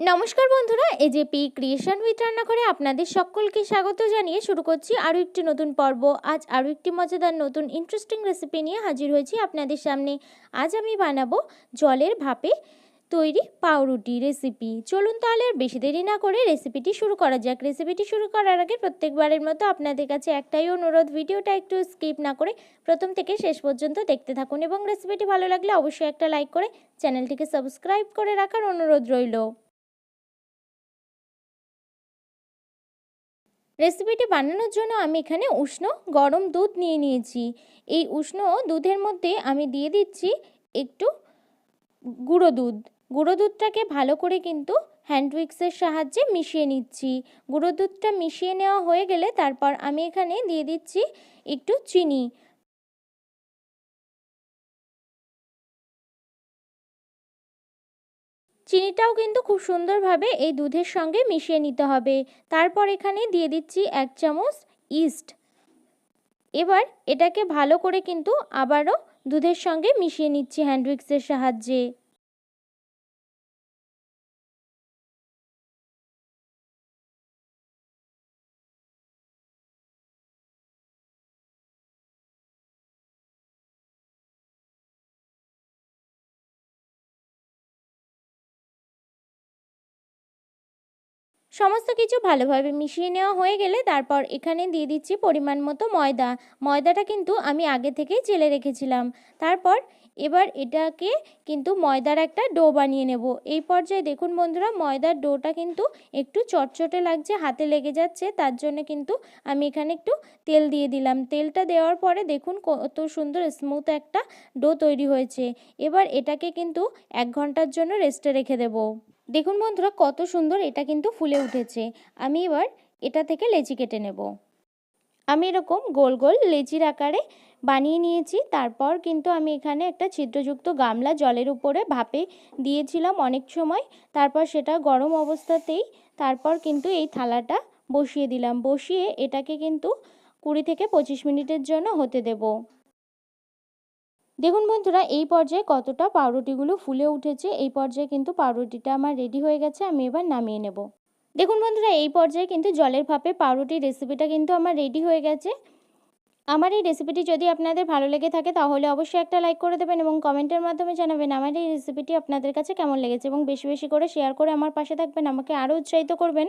নমস্কার বন্ধুরা AJP creation with রান্নাঘরে আপনাদের সকলকে স্বাগত জানিয়ে শুরু করছি আরও একটি নতুন পর্ব। আজ আরও একটি মজাদার নতুন ইন্টারেস্টিং রেসিপি নিয়ে হাজির হয়েছি আপনাদের সামনে। আজ আমি বানাবো জলের ভাপে তৈরি পাউরুটি রেসিপি চলুন তাহলে আর বেশি দেরি না করে রেসিপিটি শুরু করা যাক। রেসিপিটি শুরু করার আগে প্রত্যেকবারের মতো আপনাদের কাছে একটাই অনুরোধ, ভিডিওটা একটু স্কিপ না করে প্রথম থেকে শেষ পর্যন্ত দেখতে থাকুন এবং রেসিপিটি ভালো লাগলে অবশ্যই একটা লাইক করে চ্যানেলটিকে সাবস্ক্রাইব করে রাখার অনুরোধ রইল। রেসিপিটি বানানোর জন্য আমি এখানে উষ্ণ, গরম দুধ নিয়ে নিয়েছি। এই উষ্ণ দুধের মধ্যে আমি দিয়ে দিচ্ছি একটু গুঁড়ো দুধ। গুঁড়ো দুধটাকে ভালো করে কিন্তু হ্যান্ড উইক্সের সাহায্যে মিশিয়ে নিচ্ছি। গুঁড়ো দুধটা মিশিয়ে নেওয়া হয়ে গেলে তারপর আমি এখানে দিয়ে দিচ্ছি একটু চিনি। চিনিটাও কিন্তু খুব সুন্দরভাবে এই দুধের সঙ্গে মিশিয়ে নিতে হবে। তারপর এখানে দিয়ে দিচ্ছি এক চামচ ইস্ট। এবার এটাকে ভালো করে কিন্তু আবারও দুধের সঙ্গে মিশিয়ে নিচ্ছি হ্যান্ডউইক্সের সাহায্যে। সমস্ত কিছু ভালোভাবে মিশিয়ে নেওয়া হয়ে গেলে তারপর এখানে দিয়ে দিচ্ছি পরিমাণ মতো ময়দা। ময়দাটা কিন্তু আমি আগে থেকেই চেলে রেখেছিলাম। তারপর এবার এটাকে কিন্তু ময়দার একটা ডো বানিয়ে নেব। এই পর্যায়ে দেখুন বন্ধুরা, ময়দার ডোটা কিন্তু একটু চটচটে লাগছে, হাতে লেগে যাচ্ছে, তার জন্য কিন্তু আমি এখানে একটু তেল দিয়ে দিলাম। তেলটা দেওয়ার পরে দেখুন কত সুন্দর স্মুথ একটা ডো তৈরি হয়েছে। এবার এটাকে কিন্তু এক ঘণ্টার জন্য রেস্টে রেখে দেবো। দেখুন বন্ধুরা, কত সুন্দর এটা কিন্তু ফুলে উঠেছে। আমি এবার এটা থেকে লেচি কেটে নেব। আমি এরকম গোল গোল লেচির আকারে বানিয়ে নিয়েছি। তারপর কিন্তু আমি এখানে একটা ছিদ্রযুক্ত গামলা জলের উপরে ভাপে দিয়েছিলাম অনেক সময়। তারপর সেটা গরম অবস্থাতেই তারপর কিন্তু এই থালাটা বসিয়ে দিলাম। বসিয়ে এটাকে কিন্তু কুড়ি থেকে পঁচিশ মিনিটের জন্য হতে দেবো। দেখুন বন্ধুরা, এই পর্যায়ে কতটা পাউরুটিগুলো ফুলে উঠেছে, এই পর্যায়ে কিন্তু পাউরুটিটা আমার রেডি হয়ে গেছে, আমি এবার নামিয়ে নেব। দেখুন বন্ধুরা, এই পর্যায়ে কিন্তু জলের ভাপে পাউরুটির রেসিপিটা কিন্তু আমার রেডি হয়ে গেছে। আমার এই রেসিপিটি যদি আপনাদের ভালো লেগে থাকে, তাহলে অবশ্যই একটা লাইক করে দেবেন এবং কমেন্টের মাধ্যমে জানাবেন, আমার এই রেসিপিটি আপনাদের কাছে কেমন লেগেছে? এবং বেশি বেশি করে শেয়ার করে আমার পাশে থাকবেন, আমাকে আরও উৎসাহিত করবেন।